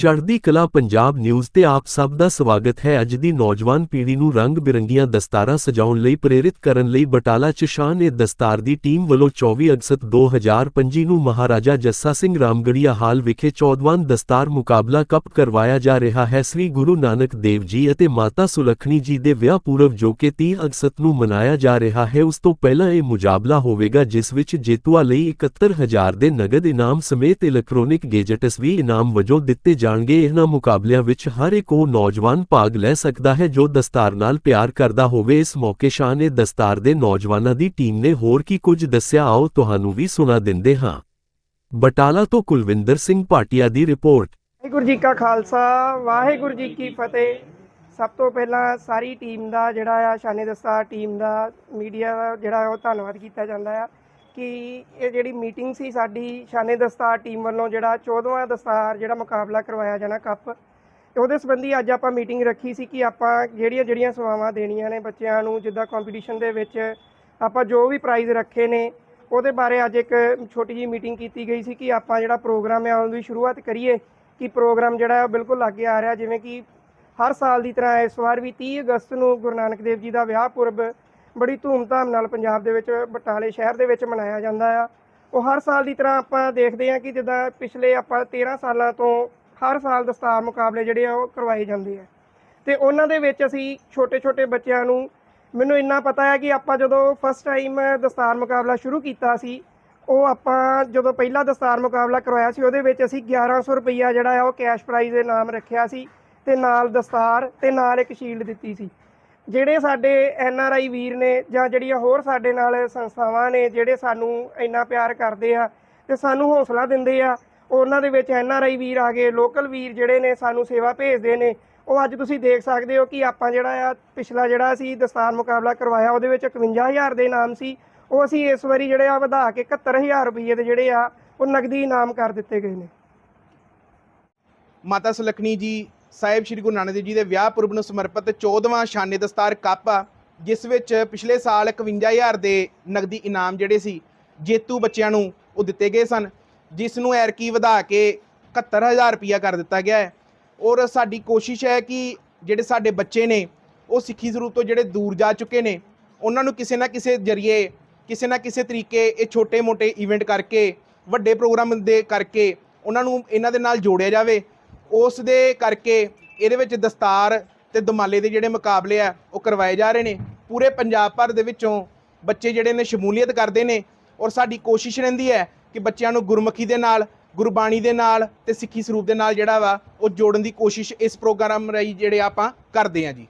ਚੜ੍ਹਦੀ ਕਲਾ ਪੰਜਾਬ ਨਿਊਜ਼ ਤੇ ਆਪ ਸਭ ਦਾ ਸਵਾਗਤ ਹੈ। ਅੱਜ ਦੀ ਨੌਜਵਾਨ ਪੀੜ੍ਹੀ ਨੂੰ ਰੰਗ ਬਿਰੰਗੀਆਂ ਦਸਤਾਰਾਂ ਸਜਾਉਣ ਲਈ, ਪ੍ਰੇਰਿਤ ਕਰਨ ਲਈ ਬਟਾਲਾ ਚ ਸ਼ਾਨ ਦਸਤਾਰ ਦੀ ਟੀਮ ਵੱਲੋਂ 24 ਅਗਸਤ 2025 ਨੂੰ ਮਹਾਰਾਜਾ ਜੱਸਾ ਸਿੰਘ ਰਾਮਗੜੀਆ ਹਾਲ ਵਿਖੇ 14ਵਾਂ ਦਸਤਾਰ ਮੁਕਾਬਲਾ ਕੱਪ ਕਰਵਾਇਆ ਜਾ ਰਿਹਾ ਹੈ। ਸ੍ਰੀ ਗੁਰੂ ਨਾਨਕ ਦੇਵ ਜੀ ਅਤੇ ਮਾਤਾ ਸੁਲੱਖਣੀ ਜੀ ਦੇ ਵਿਆਹ ਪੁਰਬ ਜੋ ਕਿ 30 ਅਗਸਤ ਨੂੰ ਮਨਾਇਆ ਜਾ ਰਿਹਾ ਹੈ, ਉਸ ਤੋਂ ਪਹਿਲਾਂ ਇਹ ਮੁਕਾਬਲਾ ਹੋਵੇਗਾ, ਜਿਸ ਵਿੱਚ ਜੇਤੂਆਂ ਲਈ 71000 ਦੇ ਨਗਦ ਇਨਾਮ ਸਮੇਤ ਇਲੈਕਟ੍ਰੋਨਿਕ ਗੈਜਟਸ ਵੀ ਇਨਾਮ ਵਜੋਂ ਦਿੱਤੇ ਜਾਣਗੇ, ਇਹਨਾਂ ਮੁਕਾਬਲਿਆਂ ਵਿੱਚ ਹਰ ਇੱਕ ਉਹ ਨੌਜਵਾਨ ਭਾਗ ਲੈ ਸਕਦਾ ਹੈ ਜੋ ਦਸਤਾਰ ਨਾਲ ਪਿਆਰ ਕਰਦਾ ਹੋਵੇ। ਇਸ ਮੌਕੇ ਸ਼ਾਨ ਏ ਦਸਤਾਰ ਦੇ ਨੌਜਵਾਨਾਂ ਦੀ ਟੀਮ ਨੇ ਹੋਰ ਕੀ ਕੁਝ ਦੱਸਿਆ, ਆਓ ਤੁਹਾਨੂੰ ਵੀ ਸੁਣਾ ਦਿੰਦੇ ਹਾਂ। ਬਟਾਲਾ ਤੋਂ ਕੁਲਵਿੰਦਰ ਸਿੰਘ ਭਾਟੀਆ ਦੀ ਰਿਪੋਰਟ। ਵਾਹਿਗੁਰੂ ਜੀ ਕਾ ਖਾਲਸਾ, ਵਾਹਿਗੁਰੂ ਜੀ ਕੀ ਫਤਿਹ। ਸਭ ਤੋਂ ਪਹਿਲਾਂ ਸਾਰੀ ਟੀਮ ਦਾ ਜਿਹੜਾ ਆ, ਸ਼ਾਨੇ ਦਸਤਾਰ ਟੀਮ ਦਾ, ਮੀਡੀਆ ਦਾ ਜਿਹੜਾ ਉਹ ਧੰਨਵਾਦ ਕੀਤਾ ਜਾਂਦਾ ਆ। ਕਿ ਇਹ ਜਿਹੜੀ ਮੀਟਿੰਗ ਸੀ ਸਾਡੀ ਸ਼ਾਨੇ ਦਸਤਾਰ ਟੀਮ ਵੱਲੋਂ ਜਿਹੜਾ 14ਵਾਂ ਦਸਤਾਰ ਜਿਹੜਾ ਮੁਕਾਬਲਾ ਕਰਵਾਇਆ ਜਾਣਾ ਕੱਪ, ਤੇ ਉਹਦੇ ਸੰਬੰਧੀ ਅੱਜ ਆਪਾਂ ਮੀਟਿੰਗ ਰੱਖੀ ਸੀ ਕਿ ਆਪਾਂ ਜਿਹੜੀਆਂ ਜਿਹੜੀਆਂ ਸੇਵਾਵਾਂ ਦੇਣੀਆਂ ਨੇ ਬੱਚਿਆਂ ਨੂੰ, ਜਿੱਦਾਂ ਕੰਪੀਟੀਸ਼ਨ ਦੇ ਵਿੱਚ ਆਪਾਂ ਜੋ ਵੀ ਪ੍ਰਾਈਜ਼ ਰੱਖੇ ਨੇ, ਉਹਦੇ ਬਾਰੇ ਅੱਜ ਇੱਕ ਛੋਟੀ ਜਿਹੀ ਮੀਟਿੰਗ ਕੀਤੀ ਗਈ ਸੀ ਕਿ ਆਪਾਂ ਜਿਹੜਾ ਪ੍ਰੋਗਰਾਮ ਹੈ ਉਹਦੀ ਸ਼ੁਰੂਆਤ ਕਰੀਏ, ਕਿ ਪ੍ਰੋਗਰਾਮ ਜਿਹੜਾ ਉਹ ਬਿਲਕੁਲ ਲਾਗੇ ਆ ਰਿਹਾ, ਜਿਵੇਂ ਕਿ ਹਰ ਸਾਲ ਦੀ ਤਰ੍ਹਾਂ ਇਸ ਵਾਰ ਵੀ 30 ਅਗਸਤ ਨੂੰ ਗੁਰੂ ਨਾਨਕ ਦੇਵ ਜੀ ਦਾ ਵਿਆਹ ਪੁਰਬ ਬੜੀ ਧੂਮਧਾਮ ਨਾਲ ਪੰਜਾਬ ਦੇ ਵਿੱਚ ਬਟਾਲੇ ਸ਼ਹਿਰ ਦੇ ਵਿੱਚ ਮਨਾਇਆ ਜਾਂਦਾ ਆ। ਉਹ ਹਰ ਸਾਲ ਦੀ ਤਰ੍ਹਾਂ ਆਪਾਂ ਦੇਖਦੇ ਹਾਂ ਕਿ ਜਿੱਦਾਂ ਪਿਛਲੇ ਆਪਾਂ 13 ਸਾਲਾਂ ਤੋਂ ਹਰ ਸਾਲ ਦਸਤਾਰ ਮੁਕਾਬਲੇ ਜਿਹੜੇ ਆ ਉਹ ਕਰਵਾਏ ਜਾਂਦੇ ਆ। ਤੇ ਉਹਨਾਂ ਦੇ ਵਿੱਚ ਅਸੀਂ ਛੋਟੇ-ਛੋਟੇ ਬੱਚਿਆਂ ਨੂੰ ਮੈਨੂੰ ਇੰਨਾ ਪਤਾ ਹੈ ਕਿ ਆਪਾਂ ਜਦੋਂ ਫਸਟ ਟਾਈਮ ਦਸਤਾਰ ਮੁਕਾਬਲਾ ਸ਼ੁਰੂ ਕੀਤਾ ਸੀ, ਉਹ ਆਪਾਂ ਜਦੋਂ ਪਹਿਲਾ ਦਸਤਾਰ ਮੁਕਾਬਲਾ ਕਰਵਾਇਆ ਸੀ, ਉਹਦੇ ਵਿੱਚ ਅਸੀਂ 1100 ਰੁਪਈਆ ਜਿਹੜਾ ਆ ਉਹ ਕੈਸ਼ ਪ੍ਰਾਈਜ਼ ਦੇ ਨਾਮ ਰੱਖਿਆ ਸੀ ਤੇ ਨਾਲ ਦਸਤਾਰ ਤੇ ਨਾਲ ਇੱਕ ਸ਼ੀਲਡ ਦਿੱਤੀ ਸੀ। ਜਿਹੜੇ ਸਾਡੇ ਐਨ ਆਰ ਆਈ ਵੀਰ ਨੇ ਜਾਂ ਜਿਹੜੀਆਂ ਹੋਰ ਸਾਡੇ ਨਾਲ ਸੰਸਥਾਵਾਂ ਨੇ ਜਿਹੜੇ ਸਾਨੂੰ ਇੰਨਾ ਪਿਆਰ ਕਰਦੇ ਆ ਤੇ ਸਾਨੂੰ ਹੌਸਲਾ ਦਿੰਦੇ ਆ, ਉਹਨਾਂ ਦੇ ਵਿੱਚ ਐਨ ਆਰ ਆਈ ਵੀਰ ਆ ਗਏ, ਲੋਕਲ ਵੀਰ ਜਿਹੜੇ ਨੇ ਸਾਨੂੰ ਸੇਵਾ ਭੇਜਦੇ ਨੇ, ਉਹ ਅੱਜ ਤੁਸੀਂ ਦੇਖ ਸਕਦੇ ਹੋ ਕਿ ਆਪਾਂ ਜਿਹੜਾ ਆ ਪਿਛਲਾ ਜਿਹੜਾ ਅਸੀਂ ਦਸਤਾਰ ਮੁਕਾਬਲਾ ਕਰਵਾਇਆ, ਉਹਦੇ ਵਿੱਚ 51000 ਦੇ ਇਨਾਮ ਸੀ, ਉਹ ਅਸੀਂ ਇਸ ਵਾਰੀ ਜਿਹੜੇ ਆ ਵਧਾ ਕੇ 71000 ਰੁਪਏ ਦੇ ਜਿਹੜੇ ਆ, ਉਹ ਨਗਦੀ ਇਨਾਮ ਕਰ ਦਿੱਤੇ ਗਏ ਨੇ। ਮਾਤਾ ਸੁਲੱਖਣੀ ਜੀ ਸਾਹਿਬ ਸ੍ਰੀ ਗੁਰੂ ਨਾਨਕ ਦੇਵ ਜੀ ਦੇ ਵਿਆਹ ਪੁਰਬ ਨੂੰ ਸਮਰਪਿਤ 14ਵਾਂ ਸ਼ਾਨੇ ਦਸਤਾਰ ਕਾਪਾ ਜਿਸ ਵਿੱਚ ਪਿਛਲੇ ਸਾਲ 51000 ਦੇ ਨਗਦੀ ਇਨਾਮ ਜਿਹੜੇ ਸੀ, ਜੇਤੂ ਬੱਚਿਆਂ ਨੂੰ ਉਹ ਦਿੱਤੇ ਗਏ ਸਨ, ਜਿਸ ਨੂੰ ਐਰਕੀ ਵਧਾ ਕੇ 71000 ਰੁਪਇਆ ਕਰ ਦਿੱਤਾ ਗਿਆ ਹੈ। ਔਰ ਸਾਡੀ ਕੋਸ਼ਿਸ਼ ਹੈ ਕਿ ਜਿਹੜੇ ਸਾਡੇ ਬੱਚੇ ਨੇ, ਉਹ ਸਿੱਖੀ ਜ਼ਰੂਰ ਤੋਂ ਜਿਹੜੇ ਦੂਰ ਜਾ ਚੁੱਕੇ ਨੇ, ਉਹਨਾਂ ਨੂੰ ਕਿਸੇ ਨਾ ਕਿਸੇ ਜਰੀਏ, ਕਿਸੇ ਨਾ ਕਿਸੇ ਤਰੀਕੇ ਇਹ ਛੋਟੇ-ਮੋਟੇ ਇਵੈਂਟ ਕਰਕੇ, ਵੱਡੇ ਪ੍ਰੋਗਰਾਮ ਦੇ ਕਰਕੇ, ਉਹਨਾਂ ਨੂੰ ਇਹਨਾਂ ਦੇ ਨਾਲ ਜੋੜਿਆ ਜਾਵੇ। ਉਸ ਦੇ ਕਰਕੇ ਇਹਦੇ ਵਿੱਚ ਦਸਤਾਰ ਤੇ ਦਮਾਲੇ ਦੇ ਜਿਹੜੇ ਮੁਕਾਬਲੇ ਆ, ਉਹ ਕਰਵਾਏ ਜਾ ਰਹੇ ਨੇ। ਪੂਰੇ ਪੰਜਾਬ ਭਰ ਦੇ ਵਿੱਚੋਂ ਬੱਚੇ ਜਿਹੜੇ ਨੇ ਸ਼ਮੂਲੀਅਤ ਕਰਦੇ ਨੇ ਔਰ ਸਾਡੀ ਕੋਸ਼ਿਸ਼ ਰਹਿੰਦੀ ਹੈ ਕਿ ਬੱਚਿਆਂ ਨੂੰ ਗੁਰਮੁਖੀ ਦੇ ਨਾਲ, ਗੁਰਬਾਣੀ ਦੇ ਨਾਲ ਤੇ ਸਿੱਖੀ ਸਰੂਪ ਦੇ ਨਾਲ ਜਿਹੜਾ ਵਾ, ਉਹ ਜੋੜਨ ਦੀ ਕੋਸ਼ਿਸ਼ ਇਸ ਪ੍ਰੋਗਰਾਮ ਰਾਹੀਂ ਜਿਹੜੇ ਆਪਾਂ ਕਰਦੇ ਹਾਂ ਜੀ।